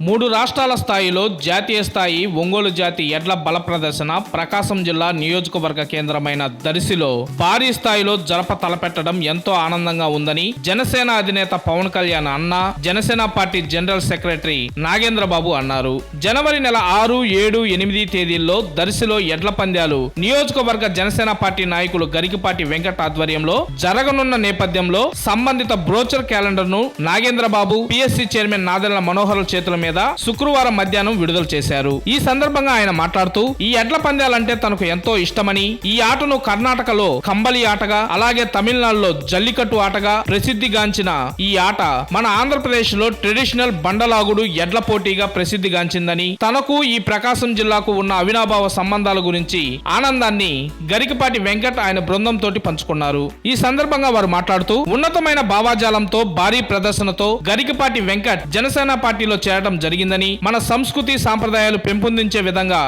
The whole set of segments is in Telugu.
మూడు రాష్ట్రాల స్థాయిలో జాతీయ స్థాయి ఒంగోలు జాతి ఎడ్ల బల ప్రదర్శన ప్రకాశం జిల్లా నియోజకవర్గ కేంద్రమైన దర్శిలో భారీ స్థాయిలో జరప తలపెట్టడం ఎంతో ఆనందంగా ఉందని జనసేన అధినేత పవన్ కళ్యాణ్ అన్న Janasena party general secretary Nagendra Babu అన్నారు. జనవరి నెల ఆరు ఏడు ఎనిమిది తేదీల్లో దర్శిలో ఎడ్ల పంద్యాలు నియోజకవర్గ జనసేన పార్టీ నాయకులు గరికిపాటి వెంకట ఆధ్వర్యంలో జరగనున్న నేపథ్యంలో సంబంధిత బ్రోచర్ క్యాలెండర్ను నాగేంద్ర బాబు పిఎస్సి చైర్మన్ నాదెళ్ళ మనోహర్ చేతుల మీద శుక్రవారం మధ్యాహ్నం విడుదల చేశారు. ఈ సందర్భంగా ఆయన మాట్లాడుతూ ఈ ఎడ్ల పందాలంటే తనకు ఎంతో ఇష్టమని ఈ ఆటను కర్ణాటకలో కంబలి ఆటగా అలాగే తమిళనాడులో జల్లికట్టు ఆటగా ప్రసిద్ధిగాంచిన ఈ ఆట మన ఆంధ్రప్రదేశ్లో ట్రెడిషనల్ బండలాగుడు ఎడ్ల పోటీగా ప్రసిద్ధిగాంచిందని తనకు ఈ ప్రకాశం జిల్లాకు ఉన్న అవినాభావ సంబంధాల గురించి ఆనందాన్ని గరికపాటి వెంకట్ ఆయన బృందం తోటి పంచుకున్నారు. ఈ సందర్భంగా వారు మాట్లాడుతూ ఉన్నతమైన భావాజాలంతో భారీ ప్రదర్శనతో గరికపాటి వెంకట్ జనసేన పార్టీలో చేరడం జరిగిందని మన సంస్కృతి సాంప్రదాయాలు పెంపొందించే విధంగా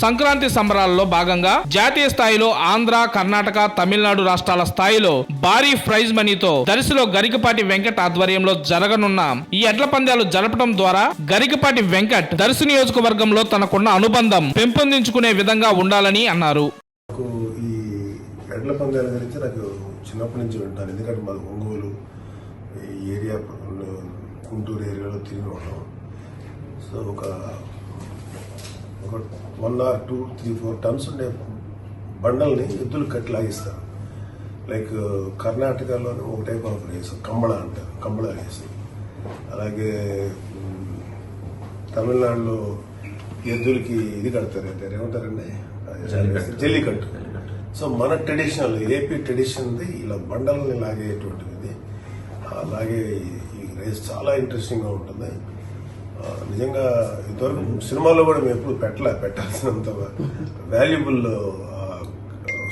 సంక్రాంతి సంబరాల్లో భాగంగా జాతీయ స్థాయిలో ఆంధ్ర కర్ణాటక తమిళనాడు రాష్ట్రాల స్థాయిలో భారీ ప్రైజ్ మనీతో దరిశలో గరికపాటి వెంకట్ ఆధ్వర్యంలో జరగనున్న ఈ ఎడ్ల పందాలు జరపడం ద్వారా గరికపాటి వెంకట్ దర్శి నియోజకవర్గంలో తనకున్న అనుబంధం పెంపొందించుకునే విధంగా ఉండాలని అన్నారు. ఈ ఎడ్ల పందాల గురించి నాకు చిన్నప్పటి నుంచి వింటాను. ఎందుకంటే మాది ఒంగోలు ఈ ఏరియా గుంటూరు ఏరియాలో తిరిగి ఉన్నాం సో ఒక ఒక one or two three four tons ఉండే బండల్ని ఎద్దులు కట్టి లాగిస్తారు. లైక్ కర్ణాటకలోనే ఒక టైప్ ఆఫ్ రేస్ కంబళ అంటారు కంబళ రేస్ అలాగే తమిళనాడులో ఎద్దులకి ఇది కడతారు అంటే ఏమంటారండి జల్లికట్టు. సో మన ట్రెడిషనల్ ఏపీ ట్రెడిషన్ది ఇలా బండల్ని లాగేటువంటిది అలాగే ఈ- రేస్ చాలా ఇంట్రెస్టింగ్గా ఉంటుంది. నిజంగా ఇంతవరకు సినిమాలో కూడా మేము ఎప్పుడు పెట్టలే పెట్టాల్సినంత వాల్యుబుల్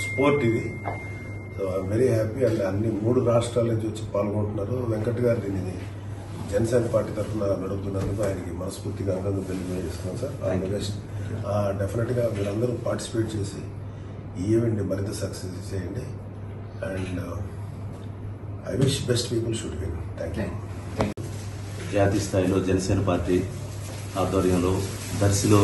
స్పోర్ట్ ఇది. So I'm very happy and అన్ని మూడు రాష్ట్రాల నుంచి వచ్చి పాల్గొంటున్నారు. వెంకట్ గారు దీనిని జనసేన పార్టీ తరఫున నడుపుతున్నందుకు ఆయనకి మనస్ఫూర్తిగా అభినందన తెలియజేస్తున్నాం సార్. ఆల్ ది బెస్ట్ డెఫినెట్గా మీరందరూ పార్టిసిపేట్ చేసి ఈ ఈవెంట్ని మరింత సక్సెస్ చేయండి. And I wish best people should win thank you జాతీయ స్థాయిలో జనసేన పార్టీ ఆధ్వర్యంలో దర్శిలో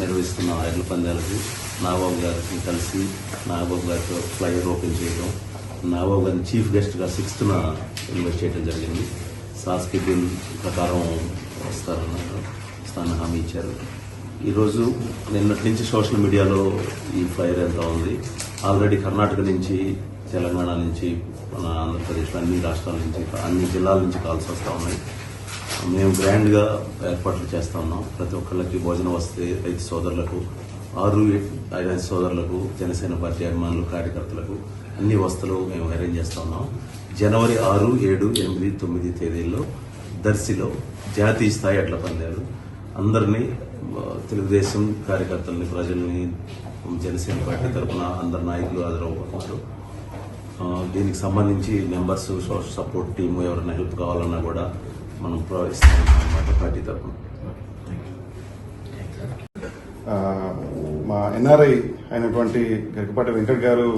నిర్వహిస్తున్న ఎడ్ల పందాలకు నాగబాబు గారికి కలిసి నాగబాబు గారితో ఫ్లైఓవర్ ఓపెన్ చేయడం నాగబాబు గారిని చీఫ్ గెస్ట్గా సిక్స్త్న ఇన్వెస్ట్ చేయడం జరిగింది. సాస్కి ప్రకారం వస్తారన్నారు వస్తానని హామీ ఇచ్చారు. ఈరోజు నిన్నటి నుంచి సోషల్ మీడియాలో ఈ ఫ్లైర్ ఎంత ఉంది. ఆల్రెడీ కర్ణాటక నుంచి తెలంగాణ నుంచి మన ఆంధ్రప్రదేశ్ అన్ని రాష్ట్రాల నుంచి అన్ని జిల్లాల నుంచి కాల్స్ వస్తూ ఉన్నాయి. మేము గ్రాండ్గా ఏర్పాట్లు చేస్తా ఉన్నాం. ప్రతి ఒక్కళ్ళకి భోజనం వస్తే రైతు సోదరులకు ఆరు ఐదు సోదరులకు జనసేన పార్టీ అభిమానులు కార్యకర్తలకు అన్ని వస్తువులు మేము అరేంజ్ చేస్తా ఉన్నాం. జనవరి ఆరు ఏడు ఎనిమిది తొమ్మిది తేదీల్లో దర్శిలో జాతీయ స్థాయి అట్ల పొందారు అందరినీ తెలుగుదేశం కార్యకర్తల్ని ప్రజల్ని జనసేన పార్టీ తరఫున అందరు నాయకులు హాజరవుతున్నారు దీనికి సంబంధించి మెంబర్స్ సోషల్ సపోర్ట్ టీమ్ ఎవరైనా హెల్ప్ కావాలన్నా కూడా మనం ప్రవహిస్తాం అన్నమాట పార్టీ తరఫున మా ఎన్ఆర్ఐ అయినటువంటి గరికపాటి వెంకట్ గారు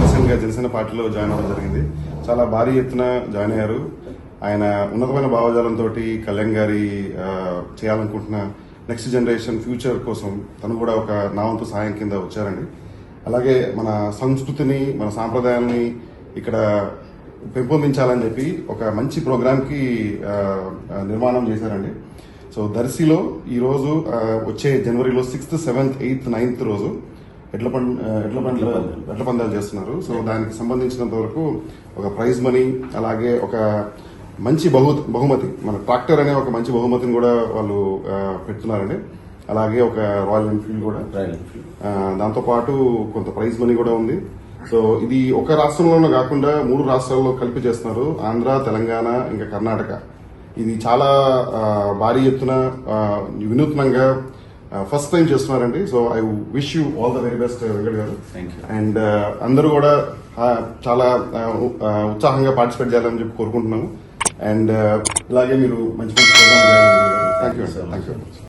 రీసెంట్గా జనసేన పార్టీలో జాయిన్ అవ్వడం జరిగింది. చాలా భారీ ఎత్తున జాయిన్ అయ్యారు. ఆయన ఉన్నతమైన భావజాలంతో కళ్యాణ్ గారి చేయాలనుకుంటున్న నెక్స్ట్ జనరేషన్ ఫ్యూచర్ కోసం తను కూడా ఒక నా వంతు సహాయం కింద వచ్చారండి. అలాగే మన సంస్కృతిని మన సాంప్రదాయాన్ని ఇక్కడ పెంపొందించాలని చెప్పి ఒక మంచి ప్రోగ్రామ్కి ఆ, ఆ, నిర్మాణం చేశారండి. సో దర్శిలో ఈ రోజు ఆ, వచ్చే జనవరిలో సిక్స్త్ సెవెంత్ ఎయిత్ నైన్త్ రోజు ఎడ్ల పం ఆ, ఎడ్ల పండ్ల ఎడ్ల పందాలు చేస్తున్నారు. సో దానికి సంబంధించినంత వరకు ఒక ప్రైజ్ మనీ అలాగే ఒక మంచి బహు బహుమతి మన ట్రాక్టర్ అనే ఒక మంచి బహుమతిని కూడా వాళ్ళు పెడుతున్నారండి. అలాగే ఒక రాయల్ ఎన్ఫీల్డ్ కూడా. ఆ, దాంతో పాటు కొంత ప్రైజ్ మనీ కూడా ఉంది. సో ఇది ఒక రాష్ట్రంలోనే కాకుండా మూడు రాష్ట్రాల్లో కలిపి చేస్తున్నారు. ఆంధ్ర తెలంగాణ ఇంకా కర్ణాటక. ఇది చాలా భారీ ఎత్తున వినూత్నంగా ఫస్ట్ టైం చేస్తున్నారండి. So I wish you all the very best Venkat garu. And అందరూ కూడా చాలా ఉత్సాహంగా పార్టిసిపేట్ చేయాలని చెప్పి కోరుకుంటున్నాము. అండ్ ఇలాగే మీరు మంచి మంచి థ్యాంక్ యూ థ్యాంక్ యూ